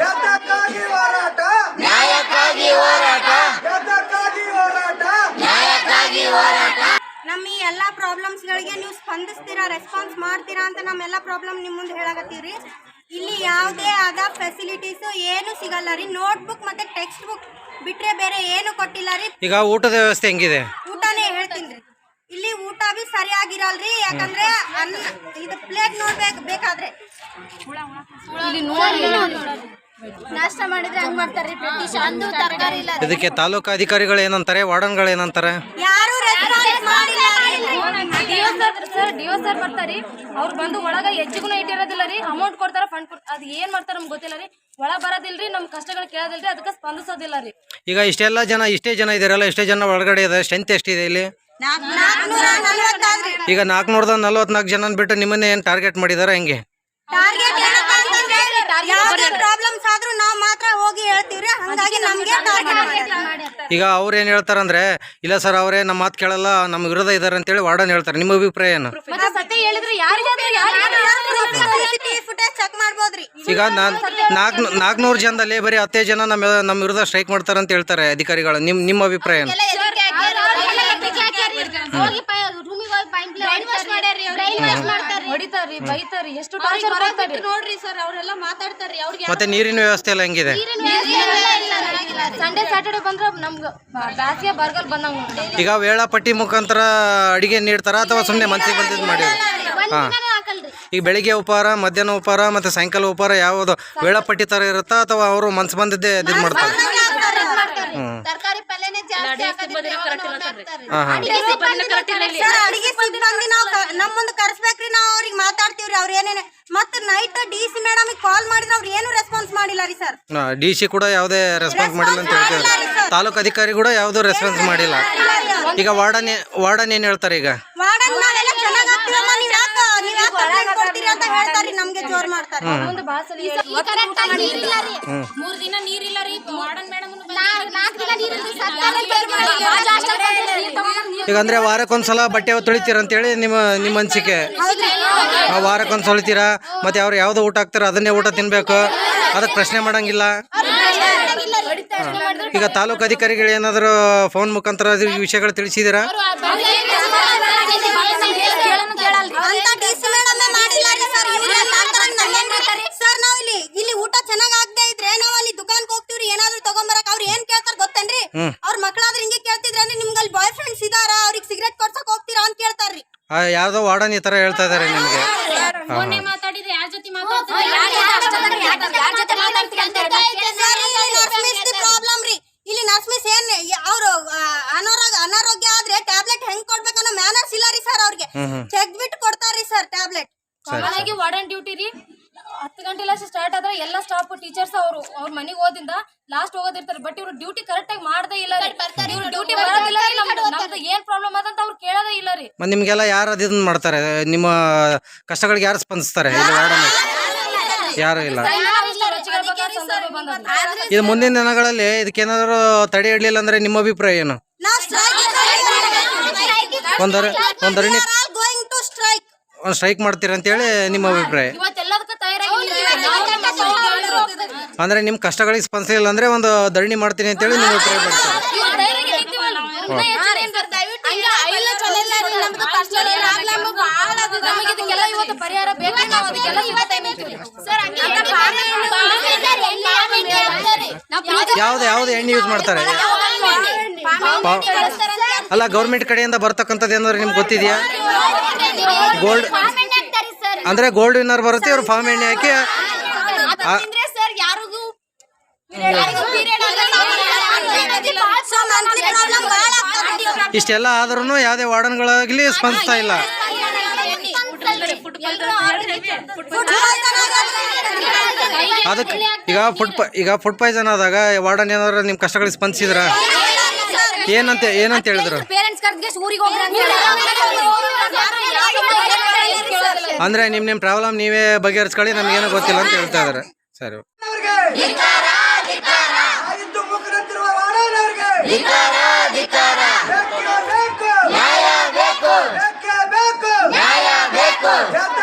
ಗೆದ್ದಕ್ಕಾಗಿ ಹೋರಾಟ. ನ್ಯಾಯಕ್ಕಾಗಿ ಹೋರಾಟ. ಗೆದ್ದಕ್ಕಾಗಿ ಹೋರಾಟ. ನ್ಯಾಯಕ್ಕಾಗಿ ಹೋರಾಟ. ನಮ್ಮ ಈ ಎಲ್ಲ ಪ್ರಾಬ್ಲಮ್ಸ್ಗಳಿಗೆ ನೀವು ಸ್ಪಂದಿಸ್ತೀರಾ ರೆಸ್ಪಾನ್ಸ್ ಮಾಡ್ತೀರಾ ಅಂತ ನಮ್ಮೆಲ್ಲ ಪ್ರಾಬ್ಲಮ್ ನಿಮ್ಮ ಮುಂದೆ ಹೇಳಕತ್ತೀವ್ರಿ ಇಲ್ಲಿ ಯಾವುದೇ ಆದ ಫೆಸಿಲಿಟೀಸು ಏನು ಸಿಗಲ್ಲ ರೀ. ನೋಟ್ಬುಕ್ ಮತ್ತು ಟೆಕ್ಸ್ಟ್ ಬುಕ್ ಬಿಟ್ಟರೆ ಬೇರೆ ಏನು ಕೊಟ್ಟಿಲ್ಲ ರೀ. ಈಗ ಊಟದ ವ್ಯವಸ್ಥೆ ಹೆಂಗಿದೆ? ಊಟನೇ ಹೇಳ್ತೀನಿ ರೀ. ಇಲ್ಲಿ ಊಟ ಬಿ ಸರಿಯಾಗಿರಲ್ರಿ. ಯಾಕಂದ್ರೆ ಅನ್ನ ಇದು ಪ್ಲೇಟ್ ನೋಡ್ಬೇಕು ಬೇಕಾದ್ರೆ. ಇಲ್ಲಿ ನೋಡಿ. ನಾಷ್ಟ ಮಾಡಿದ್ರೆ ಹಂಗ್ ಮಾಡ್ತಾರ್ರಿ ಪ್ರತಿ ಒಂದು ತರಕಾರಿ ಇಲ್ಲ. ಇದಕ್ಕೆ ತಾಲೂಕು ಅಧಿಕಾರಿಗಳು ಏನಂತಾರೆ ವಾರ್ಡನ್ಗಳು ಏನಂತಾರೆ? ಯಾರು ರೆಸ್ಪಾನ್ಸ್ ಮಾಡಿಲ್ಲ. DO sir sir DO sir ಬರ್ತಾರಿ ಅವ್ರು ಬಂದು ಒಳಗ ಹೆಚ್ಚಿಗೂ ಇಟ್ಟಿರೋದಿಲ್ಲ ರೀ. ಅಮೌಂಟ್ ಕೊಡ್ತಾರ ಫಂಡ್ ಕೊಡ್ ಅದು ಏನ್ ಮಾಡ್ತಾರ ನಮ್ಗೆ ಗೊತ್ತಿಲ್ಲ ರೀ. ಒಳ ಬರೋದಿಲ್ರಿ ನಮ್ ಕಷ್ಟಗಳು ಕೇಳೋದಿಲ್ರಿ ಅದಕ್ಕೆ ಸ್ಪಂದಿಸೋದಿಲ್ಲ ರೀ. ಈಗ ಇಷ್ಟೆಲ್ಲ ಜನ ಇಷ್ಟೇ ಜನ ಇದಾರಲ್ಲ ಇಷ್ಟೇ ಜನ ಒಳಗಡೆ ಇದೆ ಸ್ಟ್ರೆಂತ್ ಎಷ್ಟಿದೆ ಇಲ್ಲಿ? ಈಗ ನಾಲ್ಕುನೂರದ ನಲ್ವತ್ನಾಲ್ಕು ಜನ ಬಿಟ್ಟು ನಿಮ್ಮನ್ನೇ ಏನು ಟಾರ್ಗೆಟ್ ಮಾಡಿದಾರ ಹೆಂಗೆ? ಟಾರ್ಗೆಟ್ ಪ್ರಾಬ್ಲಮ್ಸ್ ಆದ್ರೂ ಏನ್ ಮಾತ್ರ ಹೋಗಿ ಹೇಳ್ತೀವ್ರಿ. ಹಂಗಾಗಿ ನಮ್ಗೆ ಟಾರ್ಗೆಟ್ ಮಾಡ್ಯಾರ ಈಗ ಅವ್ರು ಏನು ಹೇಳ್ತಾರಂದ್ರೆ ಇಲ್ಲ ಸರ್ ಅವರೇ ನಮ್ಮ ಮಾತು ಕೇಳಲ್ಲ ನಮ್ಮ ವಿರೋಧ ಇದ್ದಾರೆ ಅಂತೇಳಿ ವಾರ್ಡನ್ ಹೇಳ್ತಾರೆ. ನಿಮ್ಮ ಅಭಿಪ್ರಾಯ ಏನು? ಮತ್ತೆ ಸತ್ಯ ಹೇಳಿದ್ರೆ ಯಾರಿಗಾದ್ರೆ ಫುಟೇಜ್ ಚೆಕ್ ಮಾಡ್ಬೋದ್ರಿ. ಈಗ ನಾನ್ ನಾಲ್ಕು ನಾಲ್ಕುನೂರು ಜನದಲ್ಲಿ ಬರೀ ಹತ್ತೇ ಜನ ನಮ್ಮ ನಮ್ಮ ವಿರುದ್ಧ ಸ್ಟ್ರೈಕ್ ಮಾಡ್ತಾರೆ ಅಂತ ಹೇಳ್ತಾರೆ ಅಧಿಕಾರಿಗಳು. ನಿಮ್ಮ ನಿಮ್ಮ ಅಭಿಪ್ರಾಯ ಏನು? ಹೊಡಿತಾರ್ರಿ. ಬೈತಾರ್ರಿ ಎಷ್ಟು ಟಾರ್ಚರ್ ಮಾಡ್ತಾರ್ರಿ. ನೋಡ್ರಿ ಸರ್ ಅವರೆಲ್ಲ ಮಾತಾಡ್ತಾರ್ರಿ ಅವ್ರಿಗೆ ಮತ್ತೆ ನೀರಿನ ವ್ಯವಸ್ಥೆ ಎಲ್ಲ ಹೆಂಗಿದೆ? ಸಂಡೇ ಸ್ಯಾಟರ್ಡೆ ಬಂದ್ರ ನಮ್ಗ ಬ್ಯಾಸಿಗೆ ಬರ್ಗಲ್ ಬಂದಂಗ ಈಗ ವೇಳಾಪಟ್ಟಿ ಮುಖಾಂತರ ಅಡಿಗೆ ನೀಡ್ತಾರ ಅಥವಾ ಸುಮ್ಮನೆ ಮನ್ಸಿಗೆ ಬಂದಿದ್ದು ಮಾಡಿ ಹಾಂ. ಈಗ ಬೆಳಿಗ್ಗೆ ಉಪಹಾರ ಮಧ್ಯಾಹ್ನ ಉಪಹಾರ ಮತ್ತೆ ಸಾಯಂಕಾಲ ಉಪಹಾರ ಯಾವುದು? ವೇಳಾಪಟ್ಟಿ ತರ ಇರುತ್ತಾ ಅಥವಾ ಅವರು ಮನ್ಸು ಬಂದಿದ್ದೇ ಇದು ಮಾಡ್ತಾರೆ? ತರಕಾರಿ ಪಲ್ಯನೇ ಜಾಸ್ತಿ ಹಾಂ ಹಾಂ. ಸರ್ ಅಡಿಗೆ ಸಿಬ್ಬಂದಿ ನಾವು ನಮ್ಮ ಮುಂದೆ ಕರ್ಸ್ಬೇಕ್ರಿ ನಾವು ಅವ್ರಿಗೆ ಮಾತಾಡ್ತೀವ್ರಿ ಅವ್ರ ಏನೇನೆ. ಮತ್ತೆ night D C madam call ಮಾಡಿದ್ರೆ ಅವ್ರು ಏನು ರೆಸ್ಪಾನ್ಸ್ ಮಾಡಿಲ್ಲ ರೀ ಸರ್? ಡಿ ಸಿ ಕೂಡ ಯಾವುದೇ ರೆಸ್ಪಾನ್ಸ್ ಮಾಡಿಲ್ಲ ಅಂತ ಹೇಳ್ತಾರೆ ತಾಲೂಕು ಅಧಿಕಾರಿ ಕೂಡ ಯಾವುದೂ ರೆಸ್ಪಾನ್ಸ್ ಮಾಡಿಲ್ಲ. ಈಗ ವಾರ್ಡನ್ ವಾರ್ಡನ್ ಏನು ಹೇಳ್ತಾರೆ ಈಗ? ವಾರ್ಡನ್ ಅಂತ ಹೇಳ್ತಾರಿ ನಮ್ಗೆ ಜೋರ್ ಮಾಡ್ತಾರೆ. ಮುಂದೆ ಭಾಳ ಸಲ ಮೂರ್ ದಿನ ನೀರಿಲ್ಲ ರೀ. ಮಾಡನ್ ಮೇಡಮ್ ಈಗ ಅಂದರೆ ವಾರಕ್ಕೊಂದ್ಸಲ ಬಟ್ಟೆ ತೊಳಿತೀರ ಅಂತೇಳಿ ನಿಮ್ಮ ನಿಮ್ಮ ಅನಿಸಿಕೆ. ಆ ವಾರಕ್ಕೊಂದು ತೊಳಿತೀರಾ? ಮತ್ತೆ ಅವ್ರು ಯಾವ್ದು ಊಟ ಹಾಕ್ತಾರ ಅದನ್ನೇ ಊಟ ತಿನ್ಬೇಕು. ಅದಕ್ಕೆ ಪ್ರಶ್ನೆ ಮಾಡಂಗಿಲ್ಲ. ಈಗ ತಾಲೂಕು ಅಧಿಕಾರಿಗಳು ಏನಾದರೂ ಫೋನ್ ಮುಖಾಂತರ ಅದು ಈ ವಿಷಯಗಳು ತಿಳಿಸಿದ್ದೀರಾ? ಸರ್ ನಾವ್ ಇಲ್ಲಿ ಇಲ್ಲಿ ಊಟ ಚೆನ್ನಾಗ್ ಆಗದೆ ಇದ್ರೆ ನಾವ್ ಅಲ್ಲಿ ದುಕಾನ್ಗೆ ಹೋಗ್ತೀವ್ರಿ. ಏನಾದ್ರು ತಗೊಂಬರಕ್ ಅವ್ರು ಏನ್ ಕೇಳ್ತಾರ ಗೊತ್ತೇನ್ರಿ? ಹ್ಮ್. ಅವ್ರ ಮಕ್ಳಾದ್ರೆ ಹಿಂಗೆ ಕೇಳ್ತಿದ್ರೆ ನಿಮ್ಗೆ ಅಲ್ಲಿ ಬಾಯ್ ಫ್ರೆಂಡ್ಸ್ ಇದಾರ? ಅವ್ರಿಗೆ ಸಿಗರೇಟ್ ಕೊಡ್ಸಕ್ ಹೋಗ್ತೀರಾ ಅಂತ ಕೇಳ್ತಾರ್ರಿ. ಆ, ಯಾವುದೋ ವಾರ್ಡನ್ ಈ ಥರ ಹೇಳ್ತಾ ಇದಾರೆ ನಿಮಗೆ. ಯಾರು ಹಾಂ ಮಾತಾಡಿದ್ರೆ ಯಾರ ಜೊತೆ ಸರ್ ಇಲ್ಲಿ ನರ್ಸ್ ಮಿಸ್ ಪ್ರಾಬ್ಲಮ್ ರೀ ಇಲ್ಲಿ ನರ್ಸ್ ಮಿಸ್ ಏನ್ ಅವರು ಅನಾರೋಗ್ಯ ಅನಾರೋಗ್ಯ ಆದ್ರೆ ಟ್ಯಾಬ್ಲೆಟ್ ಹೆಂಗ್ ಕೊಡ್ಬೇಕನ್ನೋ ಮ್ಯಾನರ್ಸ್ ಇಲ್ಲ ರೀ ಸರ್ ಅವ್ರಿಗೆ ಹ್ಮ್ ಹ್ಮ್ ಚೆಕ್ ಬಿಟ್ಟು ಕೊಡ್ತಾರ್ರಿ ಸರ್ ಟ್ಯಾಬ್ಲೆಟ್ ಕಾಮನ್ ಆಗಿ ವಾರ್ಡನ್ ಡ್ಯೂಟಿ ರೀ ಹತ್ತು ಗಂಟೆ ಲಾಸ್ಟ್ ಸ್ಟಾರ್ಟ್ ಆದ್ರೆ ಎಲ್ಲ ಸ್ಟಾಫ್ ಟೀಚರ್ಸ್ ಅವರು ಅವ್ರ ಮನೆಗೆ ಹೋದಿಂದ ಲಾಸ್ಟ್ ಹೋಗೋದಿರ್ತಾರೆ. ಬಟ್ ಇವ್ರು ಡ್ಯೂಟಿ ಕರೆಕ್ಟ್ ಆಗಿ ಮಾಡದೇ ಇಲ್ಲ ರೀ. ಇವ್ರು ಡ್ಯೂಟಿ ಮಾಡೋದಿಲ್ಲ ರೀ. ನಮ್ದು ನಮ್ದು ಏನ್ ಪ್ರಾಬ್ಲಮ್ ಅದಂತ ಅವ್ರು ಕೇಳೋದೇ ಇಲ್ಲ ರೀ. ನಿಮ್ಗೆಲ್ಲ ನಿಮಗೆಲ್ಲ ಯಾರು ಅದನ್ನ ಮಾಡ್ತಾರೆ? ನಿಮ್ಮ ಕಷ್ಟಗಳಿಗೆ ಯಾರು ಸ್ಪಂದಿಸ್ತಾರೆ? ಇಲ್ಲಿ. ಯಾರು ಇಲ್ಲ. ಇದು ಮುಂದಿನ ದಿನಗಳಲ್ಲಿ ಇದಕ್ಕೇನಾದ್ರು ತಡೆ ಇಡ್ಲಿಲ್ಲ ಅಂದ್ರೆ ನಿಮ್ಮ ಅಭಿಪ್ರಾಯ ಏನು? ಒಂದರ ಒಂದರಣಿ ಸ್ಟ್ರೈಕ್ ಒಂದು ಸ್ಟ್ರೈಕ್ ಮಾಡ್ತೀರ ಅಂತೇಳಿ ನಿಮ್ಮ ಅಭಿಪ್ರಾಯ. ಅಂದರೆ ನಿಮ್ಮ ಕಷ್ಟಗಳಿಗೆ ಸ್ಪಂದಿಸಲಿಲ್ಲ ಅಂದರೆ ಒಂದು ಧರಣಿ ಮಾಡ್ತೀನಿ ಅಂತೇಳಿ ಟ್ರೈ ನಾವು ಸಿಗುತ್ತೆ ಯಾವ್ದು ಯಾವ್ದು ಎಣ್ಣೆ ಯೂಸ್ ಮಾಡ್ತಾರೆ? ಅಲ್ಲ ಗೌರ್ಮೆಂಟ್ ಕಡೆಯಿಂದ ಬರ್ತಕ್ಕಂಥದ್ದು ಏನಾದ್ರು ನಿಮ್ಗೆ ಗೊತ್ತಿದೆಯಾ? ಗೋಲ್ಡ್ ಅಂದರೆ ಗೋಲ್ಡ್ ವಿನ್ನರ್ ಬರುತ್ತೆ ಇವ್ರು ಫಾರ್ಮ್ ಎಣ್ಣೆ ಹಾಕಿ ಆ- ಸರ್ ಯಾರಿಗೂ ಸೊ ಮಂತ್ಲಿ ಪ್ರಾಬ್ಲಮ್ ಭಾಳ ಆಗ್ತದೆ ಇಷ್ಟೆಲ್ಲ ಆದ್ರೂ ಯಾವುದೇ ವಾರ್ಡನ್ಗಳಾಗಲಿ ಸ್ಪಂದಿಸ್ತಾ ಇಲ್ಲ. ಅದಕ್ಕೆ ಈಗ ಫುಡ್ ಈಗ ಫುಡ್ ಪಾಯ್ಸನ್ ಆದಾಗ ವಾರ್ಡನ್ ಏನಾದ್ರು ನಿಮ್ಮ ಕಷ್ಟಗಳಿಗೆ ಸ್ಪಂದಿಸಿದ್ರ? ಏನಂತ ಏನಂತ ಹೇಳಿದ್ರು? ಅಂದರೆ ನಿಮ್ಮ ನಿಮ್ಮ ಪ್ರಾಬ್ಲಮ್ ನೀವೇ ಬಗೆಹರಿಸ್ಕೊಳ್ಳಿ ಏನೋ ಗೊತ್ತಿಲ್ಲ ಅಂತ ಹೇಳ್ತಾ ಇದಾರೆ. ಸರಿ. ಆಯಿತು ಮುಖರಂತಿರುವ ವಾಡನವರಿಗೆ ಬೇಕು ಬೇಕು. ಬೇಕು. ಬೇಕು ಬೇಕು.